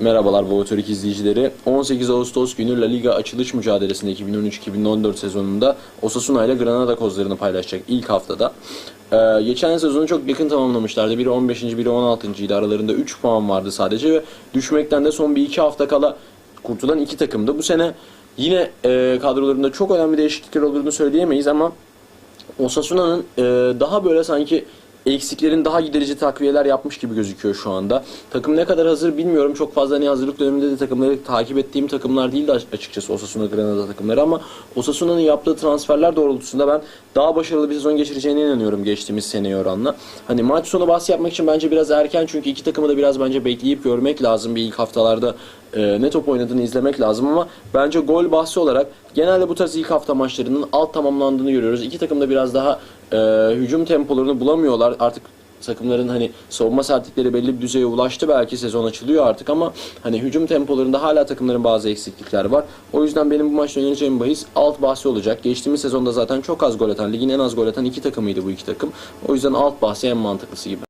Merhabalar Baba Türk izleyicileri. 18 Ağustos günü La Liga açılış mücadelesinde 2013-2014 sezonunda Osasuna ile Granada kozlarını paylaşacak ilk haftada. Ee, geçen sezonu çok yakın tamamlamışlardı. Biri 15. biri 16. idi. Aralarında 3 puan vardı sadece ve düşmekten de son bir iki hafta kala kurtulan iki takımdı. Bu sene yine e, kadrolarında çok önemli değişiklikler olduğunu söyleyemeyiz ama Osasuna'nın e, daha böyle sanki eksiklerin daha giderici takviyeler yapmış gibi gözüküyor şu anda. Takım ne kadar hazır bilmiyorum. Çok fazla hani hazırlık döneminde de takımları takip ettiğim takımlar değil de açıkçası Osasuna Granada takımları ama Osasuna'nın yaptığı transferler doğrultusunda ben daha başarılı bir sezon geçireceğine inanıyorum geçtiğimiz seneye oranla. Hani maç sonu bahs yapmak için bence biraz erken çünkü iki takımı da biraz bence bekleyip görmek lazım. Bir ilk haftalarda e, ne top oynadığını izlemek lazım ama bence gol bahsi olarak genelde bu tarz ilk hafta maçlarının alt tamamlandığını görüyoruz. İki takım da biraz daha e, hücum tempolarını bulamıyorlar. Artık takımların hani savunma sertlikleri belli bir düzeye ulaştı belki sezon açılıyor artık ama hani hücum tempolarında hala takımların bazı eksiklikler var. O yüzden benim bu maçta önereceğim bahis alt bahsi olacak. Geçtiğimiz sezonda zaten çok az gol atan, ligin en az gol atan iki takımıydı bu iki takım. O yüzden alt bahsi en mantıklısı gibi.